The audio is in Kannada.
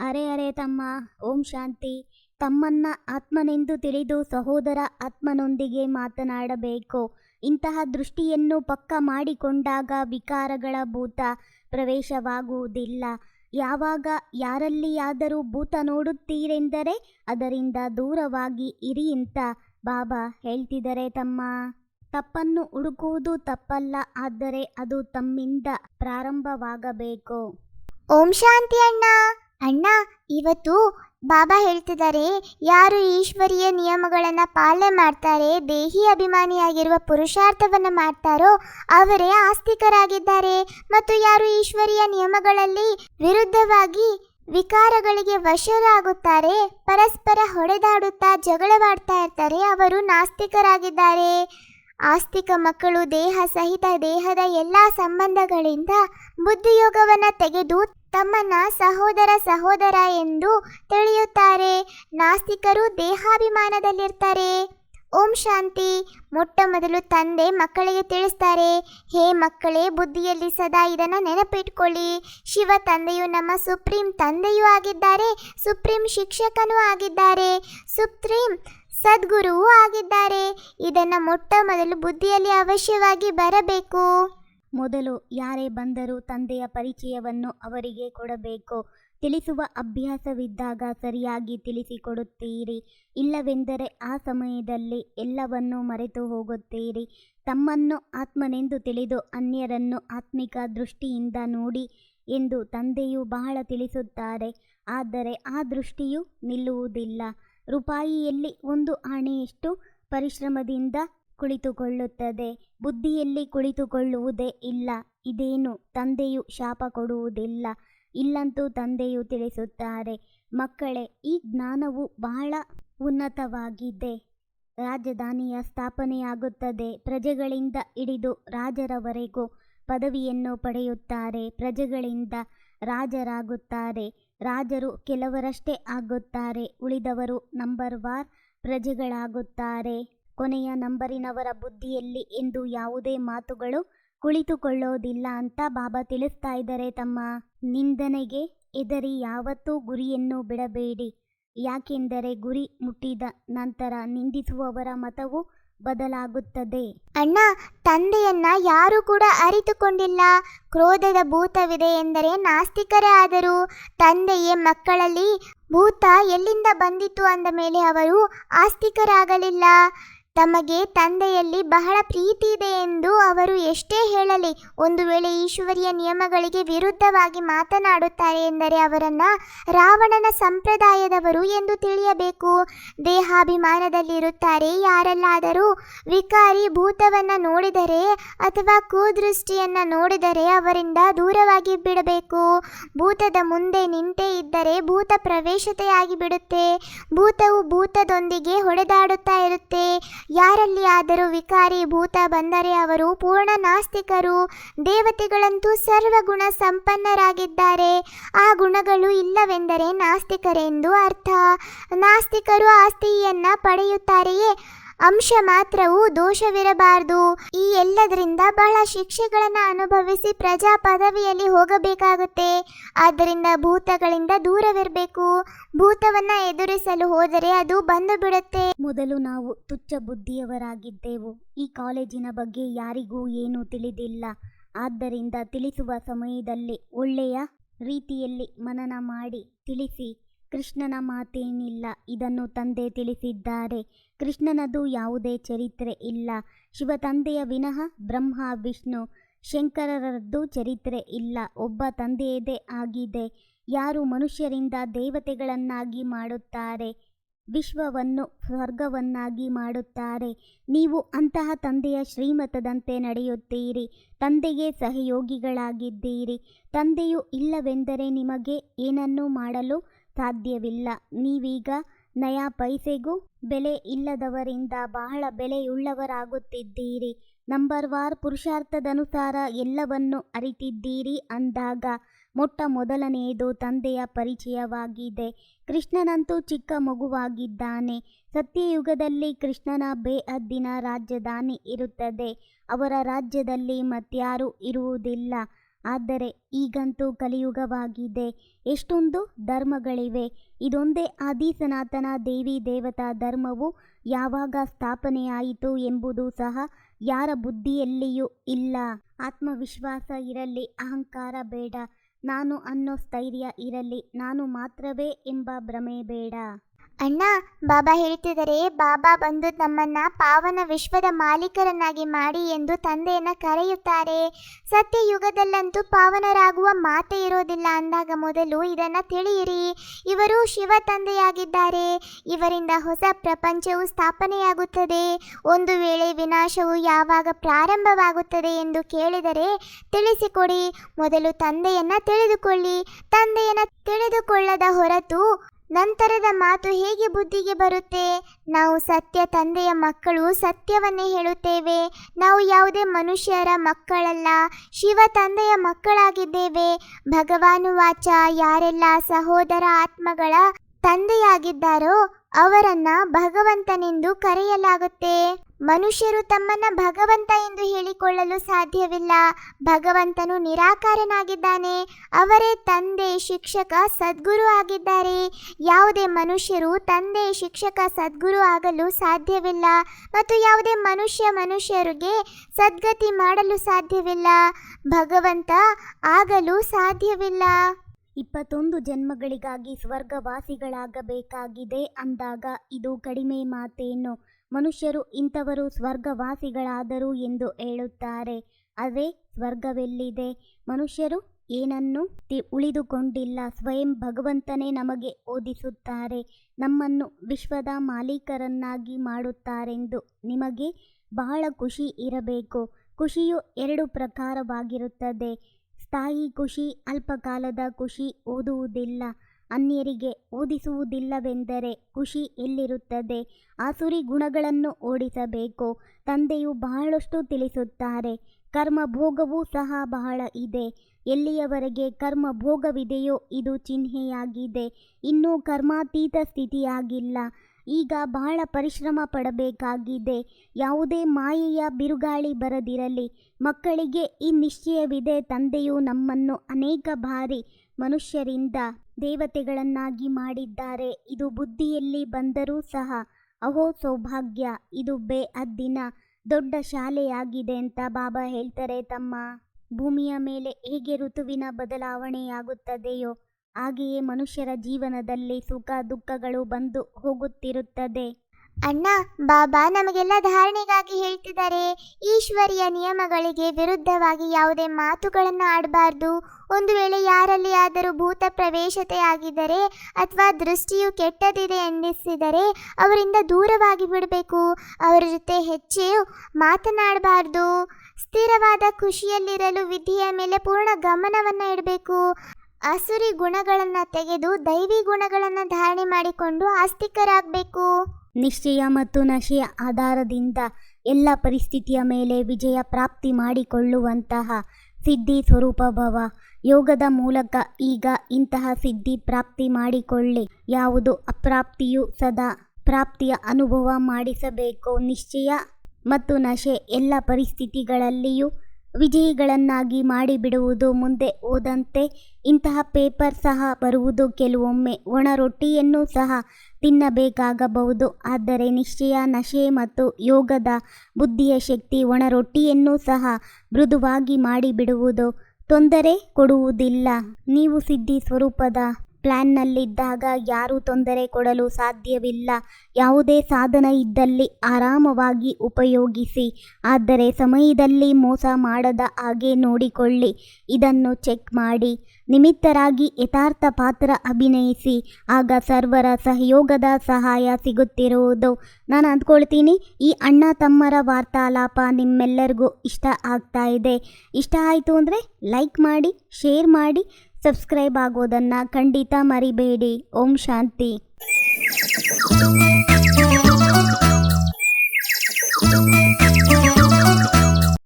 ಅರೆ ಅರೆ ತಮ್ಮ, ಓಂ ಶಾಂತಿ. ತಮ್ಮನ್ನ ಆತ್ಮನೆಂದು ತಿಳಿದು ಸಹೋದರ ಆತ್ಮನೊಂದಿಗೆ ಮಾತನಾಡಬೇಕು. ಇಂತಹ ದೃಷ್ಟಿಯನ್ನು ಪಕ್ಕ ಮಾಡಿಕೊಂಡಾಗ ವಿಕಾರಗಳ ಭೂತ ಪ್ರವೇಶವಾಗುವುದಿಲ್ಲ. ಯಾವಾಗ ಯಾರಲ್ಲಿಯಾದರೂ ಭೂತ ನೋಡುತ್ತೀರೆಂದರೆ ಅದರಿಂದ ದೂರವಾಗಿ ಇರಿ ಅಂತ ಬಾಬಾ ಹೇಳ್ತಿದ್ದಾರೆ ತಮ್ಮ. ತಪ್ಪನ್ನು ಹುಡುಕುವುದು ತಪ್ಪಲ್ಲ, ಆದರೆ ಅದು ತಮ್ಮಿಂದ ಪ್ರಾರಂಭವಾಗಬೇಕು. ಓಂ ಶಾಂತಿ ಅಣ್ಣ. ಅಣ್ಣ, ಇವತ್ತು ಬಾಬಾ ಹೇಳ್ತಿದ್ದಾರೆ, ಯಾರು ಈಶ್ವರೀಯ ನಿಯಮಗಳನ್ನ ಪಾಲನೆ ಮಾಡ್ತಾರೆ, ದೇಹಿ ಅಭಿಮಾನಿಯಾಗಿರುವ ಪುರುಷಾರ್ಥವನ್ನು ಮಾಡ್ತಾರೋ, ಅವರೇ ಆಸ್ತಿಕರಾಗಿದ್ದಾರೆ. ಮತ್ತು ಯಾರು ಈಶ್ವರೀಯ ನಿಯಮಗಳಲ್ಲಿ ವಿರುದ್ಧವಾಗಿ ವಿಕಾರಗಳಿಗೆ ವಶರಾಗುತ್ತಾರೆ, ಪರಸ್ಪರ ಹೊಡೆದಾಡುತ್ತಾ ಜಗಳವಾಡ್ತಾ ಇರ್ತಾರೆ, ಅವರು ನಾಸ್ತಿಕರಾಗಿದ್ದಾರೆ. ಆಸ್ತಿಕ ಮಕ್ಕಳು, ದೇಹ ಸಹಿತ ದೇಹದ ಎಲ್ಲ ಸಂಬಂಧಗಳಿಂದ ಬುದ್ಧಿಯೋಗವನ್ನು ತೆಗೆದು ತಮ್ಮನ್ನ ಸಹೋದರ ಸಹೋದರ ಎಂದು ತಿಳಿಯುತ್ತಾರೆ. ನಾಸ್ತಿಕರು ದೇಹಾಭಿಮಾನದಲ್ಲಿರ್ತಾರೆ. ಓಂ ಶಾಂತಿ. ಮೊಟ್ಟ ಮೊದಲು ತಂದೆ ಮಕ್ಕಳಿಗೆ ತಿಳಿಸ್ತಾರೆ, ಹೇ ಮಕ್ಕಳೇ, ಬುದ್ಧಿಯಲ್ಲಿ ಸದಾ ಇದನ್ನು ನೆನಪಿಟ್ಕೊಳ್ಳಿ. ಶಿವ ತಂದೆಯು ನಮ್ಮ ಸುಪ್ರೀಂ ತಂದೆಯೂ ಆಗಿದ್ದಾರೆ, ಸುಪ್ರೀಂ ಶಿಕ್ಷಕನೂ ಆಗಿದ್ದಾರೆ, ಸುಪ್ರೀಂ ಸದ್ಗುರುವೂ ಆಗಿದ್ದಾರೆ. ಇದನ್ನು ಮೊಟ್ಟ ಮೊದಲು ಬುದ್ಧಿಯಲ್ಲಿ ಅವಶ್ಯವಾಗಿ ಬರಬೇಕು. ಮೊದಲು ಯಾರೇ ಬಂದರೂ ತಂದೆಯ ಪರಿಚಯವನ್ನು ಅವರಿಗೆ ಕೊಡಬೇಕು. ತಿಳಿಸುವ ಅಭ್ಯಾಸವಿದ್ದಾಗ ಸರಿಯಾಗಿ ತಿಳಿಸಿಕೊಡುತ್ತೀರಿ. ಇಲ್ಲವೆಂದರೆ ಆ ಸಮಯದಲ್ಲಿ ಎಲ್ಲವನ್ನೂ ಮರೆತು ಹೋಗುತ್ತೀರಿ. ತಮ್ಮನ್ನು ಆತ್ಮನೆಂದು ತಿಳಿದು ಅನ್ಯರನ್ನು ಆತ್ಮಿಕ ದೃಷ್ಟಿಯಿಂದ ನೋಡಿ ಎಂದು ತಂದೆಯು ಬಹಳ ತಿಳಿಸುತ್ತಾರೆ. ಆದರೆ ಆ ದೃಷ್ಟಿಯು ನಿಲ್ಲುವುದಿಲ್ಲ. ರೂಪಾಯಿಯಲ್ಲಿ ಒಂದು ಆಣೆಯಷ್ಟು ಪರಿಶ್ರಮದಿಂದ ಕುಳಿತುಕೊಳ್ಳುತ್ತದೆ. ಬುದ್ಧಿಯಲ್ಲಿ ಕುಳಿತುಕೊಳ್ಳುವುದೇ ಇಲ್ಲ. ಇದೇನು ತಂದೆಯು ಶಾಪ ಕೊಡುವುದಿಲ್ಲ. ಇಲ್ಲಂತೂ ತಂದೆಯು ತಿಳಿಸುತ್ತಾರೆ, ಮಕ್ಕಳೇ, ಈ ಜ್ಞಾನವು ಬಹಳ ಉನ್ನತವಾಗಿದೆ. ರಾಜಧಾನಿಯ ಸ್ಥಾಪನೆಯಾಗುತ್ತದೆ. ಪ್ರಜೆಗಳಿಂದ ಹಿಡಿದು ರಾಜರವರೆಗೂ ಪದವಿಯನ್ನು ಪಡೆಯುತ್ತಾರೆ. ಪ್ರಜೆಗಳಿಂದ ರಾಜರಾಗುತ್ತಾರೆ. ರಾಜರು ಕೆಲವರಷ್ಟೇ ಆಗುತ್ತಾರೆ. ಉಳಿದವರು ನಂಬರ್ ವಾರ್ ಪ್ರಜೆಗಳಾಗುತ್ತಾರೆ. ಕೊನೆಯ ನಂಬರಿನವರ ಬುದ್ಧಿಯಲ್ಲಿ ಎಂದು ಯಾವುದೇ ಮಾತುಗಳು ಕುಳಿತುಕೊಳ್ಳೋದಿಲ್ಲ ಅಂತ ಬಾಬಾ ತಿಳಿಸ್ತಾ ಇದ್ದಾರೆ ತಮ್ಮ ನಿಂದನೆಗೆ ಎದರಿ ಯಾವತ್ತೂ ಗುರಿಯನ್ನು ಬಿಡಬೇಡಿ. ಯಾಕೆಂದರೆ ಗುರಿ ಮುಟ್ಟಿದ ನಂತರ ನಿಂದಿಸುವವರ ಮತವು ಬದಲಾಗುತ್ತದೆ. ಅಣ್ಣ, ತಂದೆಯನ್ನ ಯಾರೂ ಕೂಡ ಅರಿತುಕೊಂಡಿಲ್ಲ. ಕ್ರೋಧದ ಭೂತವಿದೆ ಎಂದರೆ ನಾಸ್ತಿಕರೇ ಆದರು. ತಂದೆಯೇ ಮಕ್ಕಳಲ್ಲಿ ಭೂತ ಎಲ್ಲಿಂದ ಬಂದಿತು ಅಂದ ಮೇಲೆ ಅವರು ಆಸ್ತಿಕರಾಗಲಿಲ್ಲ. ತಮಗೆ ತಂದೆಯಲ್ಲಿ ಬಹಳ ಪ್ರೀತಿ ಇದೆ ಎಂದು ಅವರು ಎಷ್ಟೇ ಹೇಳಲಿ, ಒಂದು ವೇಳೆ ಈಶ್ವರಿಯ ನಿಯಮಗಳಿಗೆ ವಿರುದ್ಧವಾಗಿ ಮಾತನಾಡುತ್ತಾರೆ ಎಂದರೆ ಅವರನ್ನ ರಾವಣನ ಸಂಪ್ರದಾಯದವರು ಎಂದು ತಿಳಿಯಬೇಕು. ದೇಹಾಭಿಮಾನದಲ್ಲಿರುತ್ತಾರೆ ಯಾರಲ್ಲಾದರೂ. ವಿಕಾರಿ ಭೂತವನ್ನ ನೋಡಿದರೆ ಅಥವಾ ಕುದೃಷ್ಟಿಯನ್ನ ನೋಡಿದರೆ ಅವರಿಂದ ದೂರವಾಗಿ ಬಿಡಬೇಕು. ಭೂತದ ಮುಂದೆ ನಿಂತೇ ಇದ್ದರೆ ಭೂತ ಪ್ರವೇಶತೆಯಾಗಿ ಬಿಡುತ್ತೆ. ಭೂತವು ಭೂತದೊಂದಿಗೆ ಹೊಡೆದಾಡುತ್ತಾ ಇರುತ್ತೆ. ಯಾರಲ್ಲಿ ಆದರೂ ವಿಕಾರಿ ಭೂತ ಬಂದರೆ ಅವರು ಪೂರ್ಣ ನಾಸ್ತಿಕರು ದೇವತೆಗಳಂತೂ ಸರ್ವಗುಣ ಸಂಪನ್ನರಾಗಿದ್ದಾರೆ. ಆ ಗುಣಗಳು ಇಲ್ಲವೆಂದರೆ ನಾಸ್ತಿಕರೆಂದು ಅರ್ಥ. ನಾಸ್ತಿಕರು ಆಸ್ತಿಯನ್ನ ಪಡೆಯುತ್ತಾರೆಯೇ? ಅಂಶ ಮಾತ್ರವು ದೋಷವಿರಬಾರದು. ಈ ಎಲ್ಲದರಿಂದ ಬಹಳ ಶಿಕ್ಷೆಗಳನ್ನು ಅನುಭವಿಸಿ ಪ್ರಜಾ ಪದವಿಯಲ್ಲಿ ಹೋಗಬೇಕಾಗುತ್ತೆ. ಆದ್ದರಿಂದ ಭೂತಗಳಿಂದ ದೂರವಿರಬೇಕು. ಭೂತವನ್ನ ಎದುರಿಸಲು ಹೋದರೆ ಅದು ಬಂದು ಬಿಡುತ್ತೆ ಮೊದಲು ನಾವು ತುಚ್ಚ ಬುದ್ಧಿಯವರಾಗಿದ್ದೆವು. ಈ ಕಾಲೇಜಿನ ಬಗ್ಗೆ ಯಾರಿಗೂ ಏನೂ ತಿಳಿದಿಲ್ಲ. ಆದ್ದರಿಂದ ತಿಳಿಸುವ ಸಮಯದಲ್ಲಿ ಒಳ್ಳೆಯ ರೀತಿಯಲ್ಲಿ ಮನನ ಮಾಡಿ ತಿಳಿಸಿ. ಕೃಷ್ಣನ ಮಾತೇನಿಲ್ಲ, ಇದನ್ನು ತಂದೆ ತಿಳಿಸಿದ್ದಾರೆ. ಕೃಷ್ಣನದು ಯಾವುದೇ ಚರಿತ್ರೆ ಇಲ್ಲ. ಶಿವ ತಂದೆಯ ವಿನಃ ಬ್ರಹ್ಮ, ವಿಷ್ಣು, ಶಂಕರರದ್ದು ಚರಿತ್ರೆ ಇಲ್ಲ. ಒಬ್ಬ ತಂದೆಯದೇ ಆಗಿದೆ. ಯಾರು ಮನುಷ್ಯರಿಂದ ದೇವತೆಗಳನ್ನಾಗಿ ಮಾಡುತ್ತಾರೆ, ವಿಶ್ವವನ್ನು, ಸ್ವರ್ಗವನ್ನಾಗಿ ಮಾಡುತ್ತಾರೆ. ನೀವು ಅಂತಹ ತಂದೆಯ ಶ್ರೀಮತದಂತೆ ನಡೆಯುತ್ತೀರಿ. ತಂದೆಗೆ ಸಹಯೋಗಿಗಳಾಗಿದ್ದೀರಿ. ತಂದೆಯು ಇಲ್ಲವೆಂದರೆ ನಿಮಗೆ ಏನನ್ನೂ ಮಾಡಲು ಸಾಧ್ಯವಿಲ್ಲ. ನೀವೀಗ ನಯಾ ಪೈಸೆಗೂ ಬೆಲೆ ಇಲ್ಲದವರಿಂದ ಬಹಳ ಬೆಲೆಯುಳ್ಳವರಾಗುತ್ತಿದ್ದೀರಿ. ನಂಬರ್ ವಾರ್ ಪುರುಷಾರ್ಥದನುಸಾರ ಎಲ್ಲವನ್ನು ಅರಿತಿದ್ದೀರಿ ಅಂದಾಗ ಮೊಟ್ಟ ಮೊದಲನೆಯದು ತಂದೆಯ ಪರಿಚಯವಾಗಿದೆ. ಕೃಷ್ಣನಂತೂ ಚಿಕ್ಕ ಮಗುವಾಗಿದ್ದಾನೆ. ಸತ್ಯಯುಗದಲ್ಲಿ ಕೃಷ್ಣನ ಬೇಅದ್ದಿನ ರಾಜಧಾನಿ ಇರುತ್ತದೆ. ಅವರ ರಾಜ್ಯದಲ್ಲಿ ಮತ್ಯಾರೂ ಇರುವುದಿಲ್ಲ. ಆದರೆ ಈಗಂತೂ ಕಲಿಯುಗವಾಗಿದೆ. ಎಷ್ಟೊಂದು ಧರ್ಮಗಳಿವೆ. ಇದೊಂದೇ ಆದಿ ಸನಾತನ ದೇವಿ ದೇವತಾ ಧರ್ಮವು ಯಾವಾಗ ಸ್ಥಾಪನೆಯಾಯಿತು ಎಂಬುದು ಸಹ ಯಾರ ಬುದ್ಧಿಯಲ್ಲಿಯೂ ಇಲ್ಲ. ಆತ್ಮವಿಶ್ವಾಸ ಇರಲಿ, ಅಹಂಕಾರ ಬೇಡ. ನಾನು ಅನ್ನೋ ಸ್ಥೈರ್ಯ ಇರಲಿ, ನಾನು ಮಾತ್ರವೇ ಎಂಬ ಭ್ರಮೆ ಬೇಡ. ಅಣ್ಣ, ಬಾಬಾ ಹೇಳ್ತಿದ್ದಾರೆ ಬಾಬಾ ಬಂದು ನಮ್ಮನ್ನ ಪಾವನ ವಿಶ್ವದ ಮಾಲೀಕರನ್ನಾಗಿ ಮಾಡಿ ಎಂದು ತಂದೆಯನ್ನ ಕರೆಯುತ್ತಾರೆ. ಸತ್ಯ ಯುಗದಲ್ಲಂತೂ ಪಾವನರಾಗುವ ಮಾತೇ ಇರೋದಿಲ್ಲ ಅಂದಾಗ ಮೊದಲು ಇದನ್ನ ತಿಳಿಯಿರಿ. ಇವರು ಶಿವ ತಂದೆಯಾಗಿದ್ದಾರೆ. ಇವರಿಂದ ಹೊಸ ಪ್ರಪಂಚವು ಸ್ಥಾಪನೆಯಾಗುತ್ತದೆ. ಒಂದು ವೇಳೆ ವಿನಾಶವು ಯಾವಾಗ ಪ್ರಾರಂಭವಾಗುತ್ತದೆ ಎಂದು ಕೇಳಿದರೆ ತಿಳಿಸಿಕೊಡಿ. ಮೊದಲು ತಂದೆಯನ್ನ ತಿಳಿದುಕೊಳ್ಳಿ. ತಂದೆಯನ್ನ ತಿಳಿದುಕೊಳ್ಳದ ಹೊರತು ನಂತರದ ಮಾತು ಹೇಗೆ ಬುದ್ಧಿಗೆ ಬರುತ್ತೆ? ನಾವು ಸತ್ಯ ತಂದೆಯ ಮಕ್ಕಳು ಸತ್ಯವನ್ನೇ ಹೇಳುತ್ತೇವೆ. ನಾವು ಯಾವುದೇ ಮನುಷ್ಯರ ಮಕ್ಕಳಲ್ಲ, ಶಿವ ತಂದೆಯ ಮಕ್ಕಳಾಗಿದ್ದೇವೆ. ಭಗವಾನು ವಾಚ ಯಾರೆಲ್ಲ ಸಹೋದರ ಆತ್ಮಗಳ ತಂದೆಯಾಗಿದ್ದಾರೋ ಅವರನ್ನ ಭಗವಂತನೆಂದು ಕರೆಯಲಾಗುತ್ತೆ. ಮನುಷ್ಯರು ತಮ್ಮನ್ನ ಭಗವಂತ ಎಂದು ಹೇಳಿಕೊಳ್ಳಲು ಸಾಧ್ಯವಿಲ್ಲ. ಭಗವಂತನು ನಿರಾಕಾರನಾಗಿದ್ದಾನೆ. ಅವರೇ ತಂದೆ, ಶಿಕ್ಷಕ, ಸದ್ಗುರು ಆಗಿದ್ದಾರೆ. ಯಾವುದೇ ಮನುಷ್ಯರು ತಂದೆ, ಶಿಕ್ಷಕ, ಸದ್ಗುರು ಆಗಲು ಸಾಧ್ಯವಿಲ್ಲ ಮತ್ತು ಯಾವುದೇ ಮನುಷ್ಯ ಮನುಷ್ಯರಿಗೆ ಸದ್ಗತಿ ಮಾಡಲು ಸಾಧ್ಯವಿಲ್ಲ. ಭಗವಂತ ಆಗಲು ಸಾಧ್ಯವಿಲ್ಲ. ಇಪ್ಪತ್ತೊಂದು ಜನ್ಮಗಳಿಗಾಗಿ ಸ್ವರ್ಗವಾಸಿಗಳಾಗಬೇಕಾಗಿದೆ ಅಂದಾಗ ಇದು ಕಡಿಮೆ ಮಾತೇನು. ಮನುಷ್ಯರು ಇಂಥವರು ಸ್ವರ್ಗವಾಸಿಗಳಾದರು ಎಂದು ಹೇಳುತ್ತಾರೆ. ಅದೇ ಸ್ವರ್ಗವೆಲ್ಲಿದೆ? ಮನುಷ್ಯರು ಏನನ್ನು ತಿ, ಉಳಿದುಕೊಂಡಿಲ್ಲ. ಸ್ವಯಂ ಭಗವಂತನೇ ನಮಗೆ ಓದಿಸುತ್ತಾರೆ. ನಮ್ಮನ್ನು ವಿಶ್ವದ ಮಾಲೀಕರನ್ನಾಗಿ ಮಾಡುತ್ತಾರೆಂದು ನಿಮಗೆ ಬಹಳ ಖುಷಿ ಇರಬೇಕು. ಖುಷಿಯು ಎರಡು ಪ್ರಕಾರವಾಗಿರುತ್ತದೆ. ಸ್ಥಾಯಿ ಖುಷಿ ಅಲ್ಪಕಾಲದ ಖುಷಿ ಓದುವುದಿಲ್ಲ. ಅನ್ಯರಿಗೆ ಓದಿಸುವುದಿಲ್ಲವೆಂದರೆ ಖುಷಿ ಎಲ್ಲಿರುತ್ತದೆ? ಆಸುರಿ ಗುಣಗಳನ್ನು ಓಡಿಸಬೇಕು. ತಂದೆಯು ಬಹಳಷ್ಟು ತಿಳಿಸುತ್ತಾರೆ. ಕರ್ಮ ಭೋಗವೂ ಸಹ ಬಹಳ ಇದೆ. ಎಲ್ಲಿಯವರೆಗೆ ಕರ್ಮ ಭೋಗವಿದೆಯೋ ಇದು ಚಿಹ್ನೆಯಾಗಿದೆ. ಇನ್ನೂ ಕರ್ಮಾತೀತ ಸ್ಥಿತಿಯಾಗಿಲ್ಲ. ಈಗ ಬಹಳ ಪರಿಶ್ರಮ ಪಡಬೇಕಾಗಿದೆ. ಯಾವುದೇ ಮಾಯೆಯ ಬಿರುಗಾಳಿ ಬರದಿರಲಿ. ಮಕ್ಕಳಿಗೆ ಈ ನಿಶ್ಚಯವಿದೆ, ತಂದೆಯು ನಮ್ಮನ್ನು ಅನೇಕ ಬಾರಿ ಮನುಷ್ಯರಿಂದ ದೇವತೆಗಳನ್ನಾಗಿ ಮಾಡಿದ್ದಾರೆ. ಇದು ಬುದ್ಧಿಯಲ್ಲಿ ಬಂದರೂ ಸಹ, ಅಹೋ, ಸೌಭಾಗ್ಯ, ಇದು ಬೇ ಅದ್ದಿನ ದೊಡ್ಡ ಶಾಲೆಯಾಗಿದೆ ಅಂತ ಬಾಬಾ ಹೇಳ್ತಾರೆ. ತಮ್ಮ ಭೂಮಿಯ ಮೇಲೆ ಹೇಗೆ ಋತುವಿನ ಬದಲಾವಣೆಯಾಗುತ್ತದೆಯೋ ಹಾಗೆಯೇ ಮನುಷ್ಯರ ಜೀವನದಲ್ಲಿ ಸುಖ ದುಃಖಗಳು ಬಂದು ಹೋಗುತ್ತಿರುತ್ತದೆ. ಅಣ್ಣ, ಬಾಬಾ ನಮಗೆಲ್ಲ ಧಾರಣೆಗಾಗಿ ಹೇಳ್ತಿದ್ದಾರೆ. ಈಶ್ವರಿಯ ನಿಯಮಗಳಿಗೆ ವಿರುದ್ಧವಾಗಿ ಯಾವುದೇ ಮಾತುಗಳನ್ನು ಆಡಬಾರ್ದು. ಒಂದು ವೇಳೆ ಯಾರಲ್ಲಿ ಆದರೂ ಭೂತ ಪ್ರವೇಶತೆ ಆಗಿದ್ದರೆ ಅಥವಾ ದೃಷ್ಟಿಯು ಕೆಟ್ಟದಿದೆ ಎನ್ನಿಸಿದರೆ ಅವರಿಂದ ದೂರವಾಗಿ ಬಿಡಬೇಕು. ಅವರ ಜೊತೆ ಹೆಚ್ಚು ಮಾತನಾಡಬಾರ್ದು. ಸ್ಥಿರವಾದ ಖುಷಿಯಲ್ಲಿರಲು ವಿಧಿಯ ಮೇಲೆ ಪೂರ್ಣ ಗಮನವನ್ನು ಇಡಬೇಕು. ಅಸುರಿ ಗುಣಗಳನ್ನು ತೆಗೆದು ದೈವಿ ಗುಣಗಳನ್ನು ಧಾರಣೆ ಮಾಡಿಕೊಂಡು ಆಸ್ತಿಕರಾಗಬೇಕು. ನಿಶ್ಚಯ ಮತ್ತು ನಶೆಯ ಆಧಾರದಿಂದ ಎಲ್ಲ ಪರಿಸ್ಥಿತಿಯ ಮೇಲೆ ವಿಜಯ ಪ್ರಾಪ್ತಿ ಮಾಡಿಕೊಳ್ಳುವಂತಹ ಸಿದ್ಧಿ ಸ್ವರೂಪ ಭವ. ಯೋಗದ ಮೂಲಕ ಈಗ ಇಂತಹ ಸಿದ್ಧಿ ಪ್ರಾಪ್ತಿ ಮಾಡಿಕೊಳ್ಳಿ. ಯಾವುದು ಅಪ್ರಾಪ್ತಿಯು ಸದಾ ಪ್ರಾಪ್ತಿಯ ಅನುಭವ ಮಾಡಿಸಬೇಕು. ನಿಶ್ಚಯ ಮತ್ತು ನಶೆ ಎಲ್ಲ ಪರಿಸ್ಥಿತಿಗಳಲ್ಲಿಯೂ ವಿಜಯಿಗಳನ್ನಾಗಿ ಮಾಡಿಬಿಡುವುದು ಮುಂದೆ ಹೋದಂತೆ ಇಂತಹ ಪೇಪರ್ ಸಹ ಬರುವುದು ಕೆಲವೊಮ್ಮೆ. ಒಣ ರೊಟ್ಟಿಯನ್ನು ಸಹ ತಿನ್ನಬೇಕಾಗಬಹುದು. ಆದರೆ ನಿಶ್ಚಯ ನಶೆ ಮತ್ತು ಯೋಗದ ಬುದ್ಧಿಯ ಶಕ್ತಿ ಒಣ ರೊಟ್ಟಿಯನ್ನು ಸಹ ಮೃದುವಾಗಿ ಮಾಡಿಬಿಡುವುದು ತೊಂದರೆ ಕೊಡುವುದಿಲ್ಲ. ನೀವು ಸಿದ್ಧಿ ಸ್ವರೂಪದ ಪ್ಲ್ಯಾನ್ನಲ್ಲಿದ್ದಾಗ ಯಾರೂ ತೊಂದರೆ ಕೊಡಲು ಸಾಧ್ಯವಿಲ್ಲ. ಯಾವುದೇ ಸಾಧನ ಇದ್ದಲ್ಲಿ ಆರಾಮವಾಗಿ ಉಪಯೋಗಿಸಿ, ಆದರೆ ಸಮಯದಲ್ಲಿ ಮೋಸ ಮಾಡದ ಹಾಗೆ ನೋಡಿಕೊಳ್ಳಿ. ಇದನ್ನು ಚೆಕ್ ಮಾಡಿ. ನಿಮಿತ್ತರಾಗಿ ಯಥಾರ್ಥ ಪಾತ್ರ ಅಭಿನಯಿಸಿ, ಆಗ ಸರ್ವರ ಸಹಯೋಗದ ಸಹಾಯ ಸಿಗುತ್ತಿರುವುದು. ನಾನು ಅಂದ್ಕೊಳ್ತೀನಿ, ಈ ಅಣ್ಣ ತಮ್ಮರ ವಾರ್ತಾಲಾಪ ನಿಮ್ಮೆಲ್ಲರಿಗೂ ಇಷ್ಟ ಆಗ್ತಾ ಇದೆ. ಇಷ್ಟ ಆಯಿತು ಅಂದರೆ ಲೈಕ್ ಮಾಡಿ, ಶೇರ್ ಮಾಡಿ. ಸಬ್ಸ್ಕ್ರೈಬ್ ಆಗೋದನ್ನು ಖಂಡಿತ ಮರಿಬೇಡಿ ಓಂ ಶಾಂತಿ.